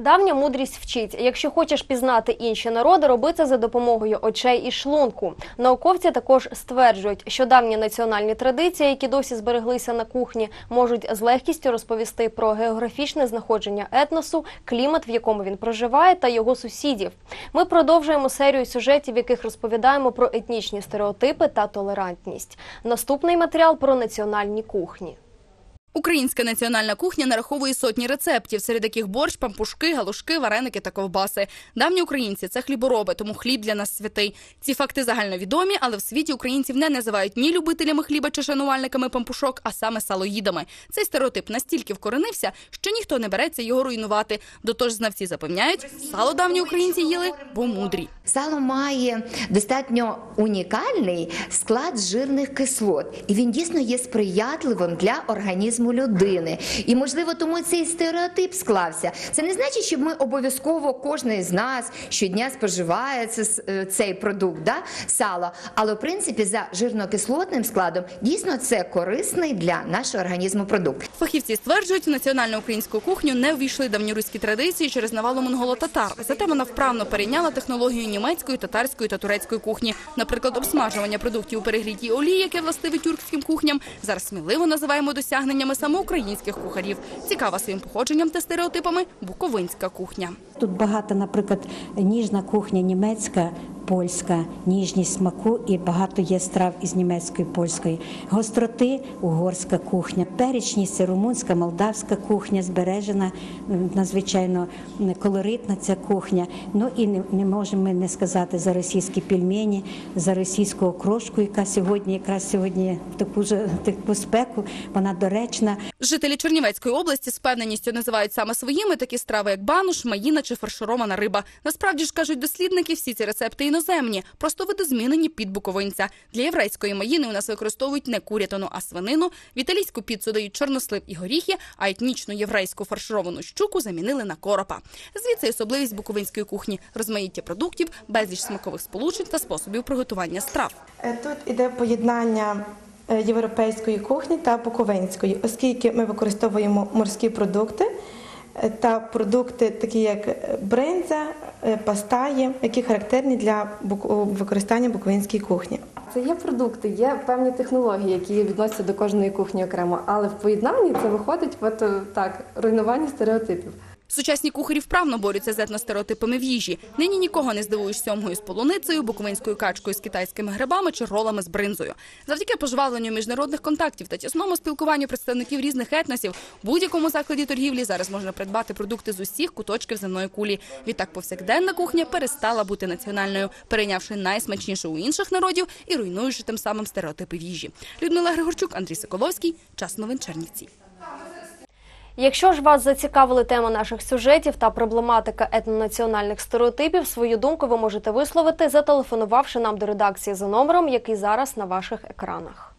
Давня мудрість вчить, якщо хочеш пізнати інші народи, роби це за допомогою очей і шлунку. Науковці також стверджують, що давні національні традиції, які досі збереглися на кухні, можуть з легкістю розповісти про географічне знаходження етносу, клімат, в якому він проживає, та його сусідів. Ми продовжуємо серію сюжетів, в яких розповідаємо про етнічні стереотипи та толерантність. Наступний матеріал про національні кухні. Українська національна кухня нараховує сотні рецептів, серед яких борщ, пампушки, галушки, вареники та ковбаси. Давні українці це хлібороби, тому хліб для нас святий. Ці факти загальновідомі, але в світі українців не називають ні любителями хліба чи шанувальниками пампушок, а саме салоїдами. Цей стереотип настільки вкоренився, що ніхто не береться його руйнувати. До того ж, знавці запевняють, сало давні українці їли, бо мудрі. Сало має достатньо унікальний склад жирних кислот, і він дійсно є сприятливим для організму людини. І можливо, тому цей стереотип склався. Це не значить, що ми обов'язково кожен з нас щодня споживає е, цей продукт, да? сало. Але в принципі за жирнокислотним складом дійсно це корисний для нашого організму продукт. Фахівці стверджують, в національну українську кухню не ввійшли давньоруські традиції через навалу монголо-татар. Зате вона вправно перейняла технологію німецької, татарської та турецької кухні. Наприклад, обсмажування продуктів у перегрітій олії, яке властиве тюркським кухням, зараз сміливо називаємо досягненнями саме українських кухарів. Цікава своїм походженням та стереотипами буковинська кухня. Тут багато, наприклад, ніжна кухня німецька, польська, ніжність смаку і багато є страв із німецької, польської. Гостроти угорська кухня, перечність румунська, молдавська кухня, збережена, надзвичайно колоритна ця кухня. Ну і не, не можемо ми не сказати за російські пельмені, за російську окрошку, яка сьогодні, якраз сьогодні в таку ж таку спеку, вона доречна. Жителі Чернівецької області з певненістю називають саме своїми такі страви, як бануш, маїна чи фарширована риба. Насправді ж кажуть дослідники, всі ці рецепти іноземні, просто видозмінені під буковинця. Для єврейської маїни у нас використовують не курятину, а свинину. В італійську піцу дають чорнослив і горіхи, а етнічну єврейську фаршировану щуку замінили на коропа. Звідси особливість буковинської кухні розмаїття продуктів, безліч смакових сполучень та способів приготування страв. Е, Тут іде поєднання е, європейської кухні та буковинської, оскільки ми використовуємо морські продукти та продукти, такі як е, бринза, е, пастаї, які характерні для використання буковинської кухні. Це є продукти, є певні технології, які відносяться до кожної кухні окремо, але в поєднанні це виходить от, е, так, руйнування стереотипів. Сучасні кухарі вправно борються з етностереотипами в їжі. Нині нікого не здивуєш сьомгою з полуницею, буковинською качкою з китайськими грибами чи ролами з бринзою. Завдяки пожвавленню міжнародних контактів та тісному спілкуванню представників різних етносів в будь-якому закладі торгівлі зараз можна придбати продукти з усіх куточків земної кулі. Відтак повсякденна кухня перестала бути національною, перейнявши найсмачніше у інших народів і руйнуючи тим самим стереотипи в їжі. Людмила Григорчук, Андрій Соколовський. Час новин Чернівці. Якщо ж вас зацікавили теми наших сюжетів та проблематика етнонаціональних стереотипів, свою думку ви можете висловити, зателефонувавши нам до редакції за номером, який зараз на ваших екранах.